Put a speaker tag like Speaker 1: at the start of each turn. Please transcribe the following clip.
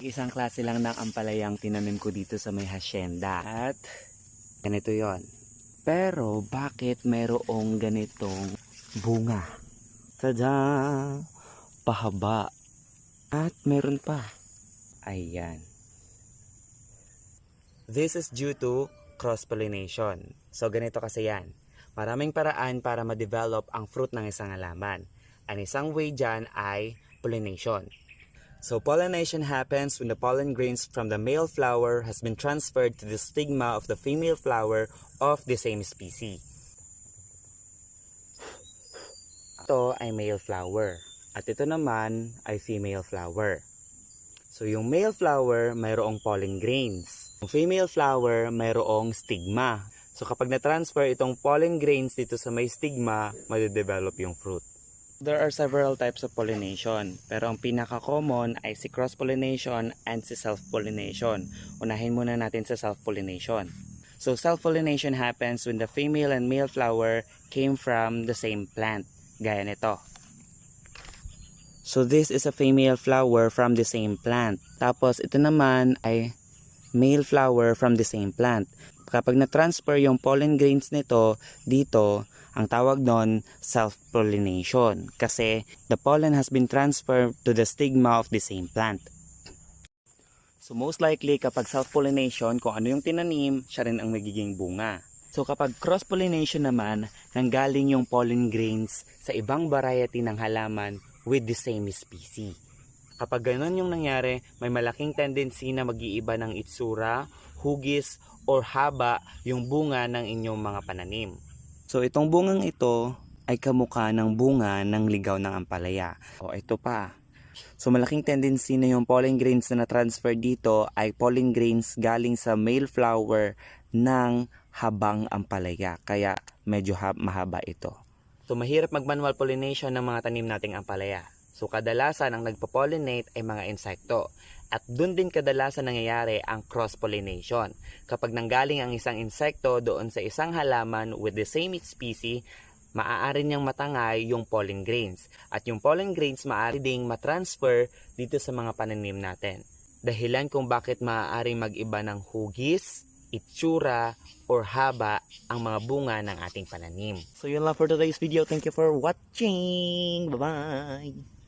Speaker 1: Isang klase lang ng ampalayang tinanim ko dito sa may hasyenda. At ganito yon. Pero bakit merong ganitong bunga? Tada! Pahaba. At meron pa. Ayan. This is due to cross-pollination. So ganito kasi yan. Maraming paraan para ma-develop ang fruit ng isang halaman. Ang isang way dyan ay pollination. So pollination happens when the pollen grains from the male flower has been transferred to the stigma of the female flower of the same species. Ito ay male flower at ito naman ay female flower. So yung male flower mayroong pollen grains. Yung female flower mayroong stigma. So kapag na-transfer itong pollen grains dito sa may stigma, made-develop yung fruit. There are several types of pollination, pero ang pinaka-common ay si cross-pollination and si self-pollination. Unahin muna natin sa self-pollination. So self-pollination happens when the female and male flower came from the same plant, gaya nito. So this is a female flower from the same plant. Tapos ito naman ay male flower from the same plant. Kapag na-transfer yung pollen grains nito dito, ang tawag doon self-pollination kasi the pollen has been transferred to the stigma of the same plant. So most likely kapag self-pollination, kung ano yung tinanim, siya rin ang magiging bunga. So kapag cross-pollination naman, nanggaling yung pollen grains sa ibang variety ng halaman with the same species. Kapag ganun yung nangyari, may malaking tendency na mag-iiba ng itsura, hugis, or haba yung bunga ng inyong mga pananim. So itong bungang ito ay kamukha ng bunga ng ligaw ng ampalaya. O ito pa. So malaking tendency na yung pollen grains na na-transfer dito ay pollen grains galing sa male flower ng habang ampalaya. Kaya medyo ha- mahaba ito. So mahirap mag-manual pollination ng mga tanim nating ampalaya. So kadalasan ang nagpo-pollinate ay mga insekto. At dun din kadalasan nangyayari ang cross-pollination. Kapag nanggaling ang isang insekto doon sa isang halaman with the same species, maaari niyang matangay yung pollen grains. At yung pollen grains maaari ding matransfer dito sa mga pananim natin. Dahilan kung bakit maaari mag-iba ng hugis, itsura, or haba ang mga bunga ng ating pananim. So yun lang for today's video. Thank you for watching. Bye-bye!